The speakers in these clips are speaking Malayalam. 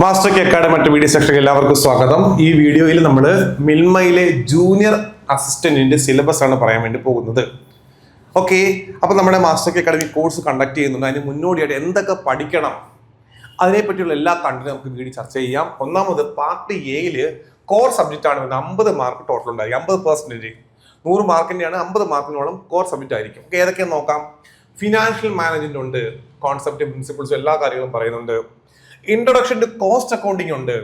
മാസ്റ്റർ കെ അക്കാഡമി വീഡിയോ സെക്ഷനിൽ എല്ലാവർക്കും സ്വാഗതം. ഈ വീഡിയോയിൽ നമ്മൾ മിൽമയിലെ ജൂനിയർ അസിസ്റ്റന്റിന്റെ സിലബസ് ആണ് പറയാൻ വേണ്ടി പോകുന്നത്. ഓക്കെ അപ്പോൾ നമ്മുടെ master K academy course conduct ചെയ്യുന്നുണ്ട്. അതിന് മുന്നോടിയായിട്ട് എന്തൊക്കെ പഠിക്കണം? അതിനെപ്പറ്റിയുള്ള എല്ലാ കണ്ടന്റും നമുക്ക് വീഡിയോ ചർച്ച ചെയ്യാം. ഒന്നാമത് പാർട്ട് എയിൽ കോർ സബ്ജക്റ്റ് ആണ് വരുന്നത്. അമ്പത് മാർക്ക് ടോട്ടൽ ഉണ്ടായിരിക്കും. അമ്പത് പെർസെന്റേജ് നൂറ് മാർക്കിന്റെയാണ് അമ്പത് മാർക്കിനോളം കോർ സബ്ജക്റ്റ് ആയിരിക്കും. ഏതൊക്കെയാന്ന് നോക്കാം? ഫിനാൻഷ്യൽ മാനേജ്മെന്റ് ഉണ്ട്. കോൺസെപ്റ്റ് പ്രിൻസിപ്പിൾസും എല്ലാ കാര്യങ്ങളും പറയുന്നുണ്ട്. ഇൻട്രൊഡക്ഷൻ ടു കോസ്റ്റ് അക്കൗണ്ടിങ് ഉണ്ട്.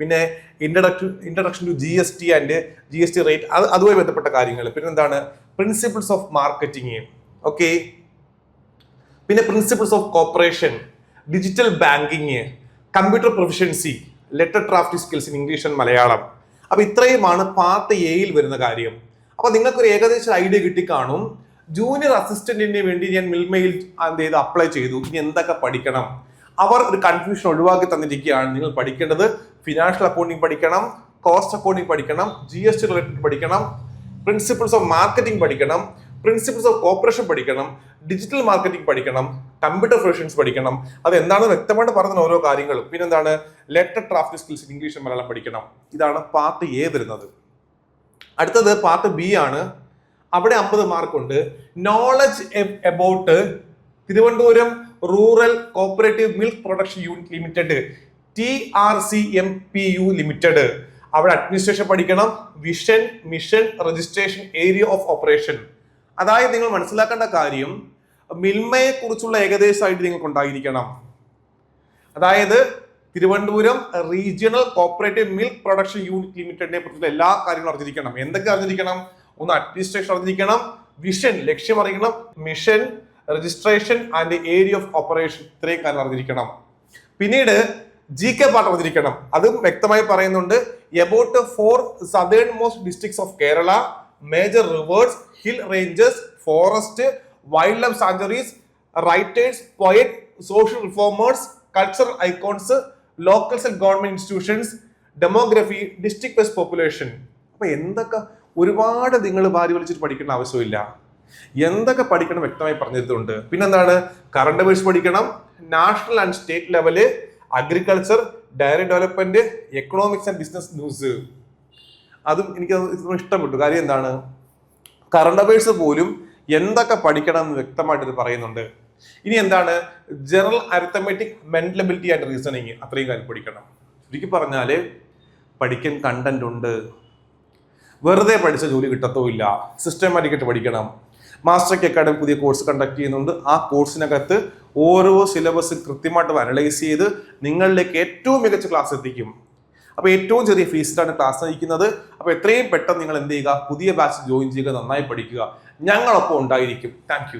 പിന്നെ introduction introduction to G S T and G S T rate അത് അതുമായി ബന്ധപ്പെട്ട കാര്യങ്ങൾ. പിന്നെ എന്താണ് പ്രിൻസിപ്പിൾസ് ഓഫ് മാർക്കറ്റിംഗ് ഓക്കെ പിന്നെ principles of cooperation digital banking computer proficiency letter draft skills in English and Malayalam അപ്പൊ ഇത്രയുമാണ് പാർട്ട് എയിൽ വരുന്ന കാര്യം. അപ്പൊ നിങ്ങൾക്കൊരു ഏകദേശം ഐഡിയ കിട്ടി കാണും ജൂനിയർ അസിസ്റ്റന്റിന് വേണ്ടി ഞാൻ മിൽമയിൽ എന്ത് ചെയ്ത് അപ്ലൈ ചെയ്തു. ഇനി എന്തൊക്കെ പഠിക്കണം? അവർ ഒരു കൺഫ്യൂഷൻ ഒഴിവാക്കി തന്നിരിക്കുകയാണ്. നിങ്ങൾ പഠിക്കേണ്ടത് ഫിനാൻഷ്യൽ അക്കൗണ്ടിങ് പഠിക്കണം കോസ്റ്റ് അക്കൗണ്ടിങ് പഠിക്കണം ജി എസ് ടി റിലേറ്റഡ് പഠിക്കണം പ്രിൻസിപ്പിൾസ് ഓഫ് മാർക്കറ്റിംഗ് പഠിക്കണം പ്രിൻസിപ്പിൾസ് ഓഫ് കോപ്പറേഷൻ പഠിക്കണം ഡിജിറ്റൽ മാർക്കറ്റിംഗ് പഠിക്കണം കമ്പ്യൂട്ടർ പ്രൊഫഷൻസ് പഠിക്കണം. അത് എന്താണെന്ന് വ്യക്തമായിട്ട് പറഞ്ഞ ഓരോ കാര്യങ്ങളും. പിന്നെന്താണ്? Letter draft skills English Malayalam പഠിക്കണം. ഇതാണ് പാർട്ട് എ വരുന്നത്. അടുത്തത് പാർട്ട് ബി ആണ്. അവിടെ അമ്പത് മാർക്കുണ്ട് knowledge about Thiruvananthapuram rural cooperative milk production unit limited T R C M P U limited. അവിടെ അഡ്മിനിസ്ട്രേഷൻ പഠിക്കണം. Vision mission registration area of operation അതായത് നിങ്ങൾ മനസ്സിലാക്കേണ്ട കാര്യം മിൽമയെ കുറിച്ചുള്ള ഏകദേശമായിട്ട് നിങ്ങൾക്ക് ഉണ്ടായിരിക്കണം അതായത് Thiruvananthapuram regional cooperative milk production unit ലിമിറ്റഡിനെ കുറിച്ചുള്ള എല്ലാ കാര്യങ്ങളും അറിഞ്ഞിരിക്കണം. എന്തൊക്കെ അറിഞ്ഞിരിക്കണം? ഒന്ന് അഡ്മിനിസ്ട്രേഷൻ അറിഞ്ഞിരിക്കണം. വിഷൻ ലക്ഷ്യം അറിയണം. Mission registration and area of operation ഇത്രയും കാര്യം അറിഞ്ഞിരിക്കണം. പിന്നീട് ജി കെ പാർട്ട് അറിഞ്ഞിരിക്കണം. അതും വ്യക്തമായി പറയുന്നുണ്ട് about four southernmost districts of Kerala major rivers hill ranges forest wildlife sanctuaries writers poet social reformers cultural icons locals and government institutions demography district base population അപ്പൊ എന്തൊക്കെ ഒരുപാട് നിങ്ങൾ ഭാര്യ വലിച്ചിട്ട് പഠിക്കേണ്ട ആവശ്യമില്ല. എന്തൊക്കെ പഠിക്കണം വ്യക്തമായി പറഞ്ഞിട്ടുണ്ട് പിന്നെന്താണ്? കറണ്ട് അഫയേഴ്സ് പഠിക്കണം. National and state level agriculture dairy development economics and business news അതും എനിക്ക് ഇഷ്ടപ്പെട്ടു. കാര്യം എന്താണ്? കറണ്ട് അഫയേഴ്സ് പോലും എന്തൊക്കെ പഠിക്കണം എന്ന് വ്യക്തമായിട്ട് ഇത് പറയുന്നുണ്ട്. ഇനി എന്താണ്? General arithmetic mental ability and reasoning അത്രയും കാര്യം പഠിക്കണം. ചുരുക്കി പറഞ്ഞാൽ പഠിക്കാൻ കണ്ടന്റ് ഉണ്ട്. വെറുതെ പഠിച്ച ജോലി കിട്ടത്തോ ഇല്ല. സിസ്റ്റമാറ്റിക്കായിട്ട് പഠിക്കണം. മാസ്റ്റർ കെ അക്കാഡമി പുതിയ കോഴ്സ് കണ്ടക്ട് ചെയ്യുന്നുണ്ട്. ആ കോഴ്സിനകത്ത് ഓരോ സിലബസ് കൃത്യമായിട്ട് അനലൈസ് ചെയ്ത് നിങ്ങളിലേക്ക് ഏറ്റവും മികച്ച ക്ലാസ് എത്തിക്കും. അപ്പോൾ ഏറ്റവും ചെറിയ ഫീസിലാണ് ക്ലാസ് നയിക്കുന്നത്. അപ്പോൾ എത്രയും പെട്ടെന്ന് നിങ്ങൾ എന്ത് ചെയ്യുക? പുതിയ ബാച്ച് ജോയിൻ ചെയ്യുക നന്നായി പഠിക്കുക. ഞങ്ങളൊപ്പം ഉണ്ടായിരിക്കും. താങ്ക്